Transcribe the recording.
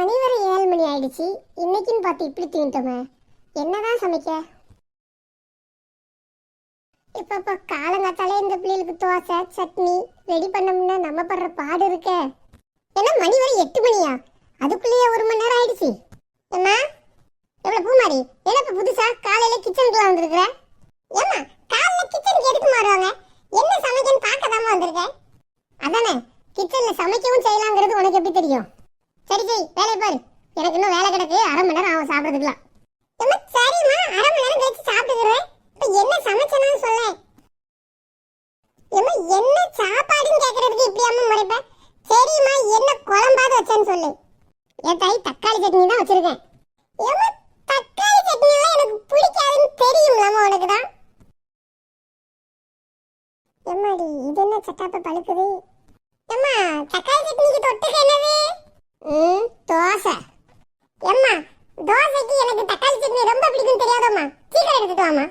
மணி வரை ஏழு மணி ஆயிடுச்சு. இன்னைக்குன்னு பார்த்து இப்படி தீண்டோமே என்னதான் சமைக்க? இப்ப காலங்காத்தாலே இந்த பிள்ளைகளுக்கு தோசை சட்னி ரெடி பண்ணோம்னா நம்ம படுற பாடு இருக்கே. ஏன்னா மணி வரை எட்டு மணியா? அதுக்குள்ளேயே ஒரு மணி நேரம் ஆயிடுச்சு. என்ன எவ்வளவு பூமாரி? என்ன இப்ப புதுசா காலையில கிச்சனுக்குலாம் வந்திருக்கிற? ஏமா காலையில கிச்சனுக்கு எதுக்கு மாறுவாங்க? என்ன சமைக்கன்னு பார்க்க வந்திருக்கேன் அதானே கிச்சன்ல சமைக்கவும் செய்யலாங்கிறது உனக்கு எப்படி தெரியும்? சரி சரி வேலையை பாரு. எனக்கு இன்னும் வேலை கிடக்கு. அரை மணி நேரம் ஆகும் சாப்பிட்றதுக்குலாம் சரிம்மா. அரை மணி நேரம் கழிச்சு சாப்பிட்டுக்கிறேன். இப்போ என்ன சமைச்சனான்னு சொல்ல. ஏம்மா என்ன சாப்பாடுன்னு கேட்கறதுக்கு இப்படி அம்மா முறைப்ப? சரிம்மா என்ன குழம்பாவது வச்சேன்னு சொல்லு. என் தாய் தக்காளி சட்னி தான் வச்சிருக்கேன். ஏம்மா தக்காளி சட்னி எல்லாம் எனக்கு பிடிக்காதுன்னு தெரியும்லாமா உனக்கு தான். எம்மாடி இது என்ன சட்டாப்ப பழுக்குது? எம்மா தக்காளி எம்மா எனக்கு தக்காளி சட்னி ரொம்ப பிடிக்கும் தெரியாதம்மா. சீக்கிரம் எடுத்துட்டு வாமா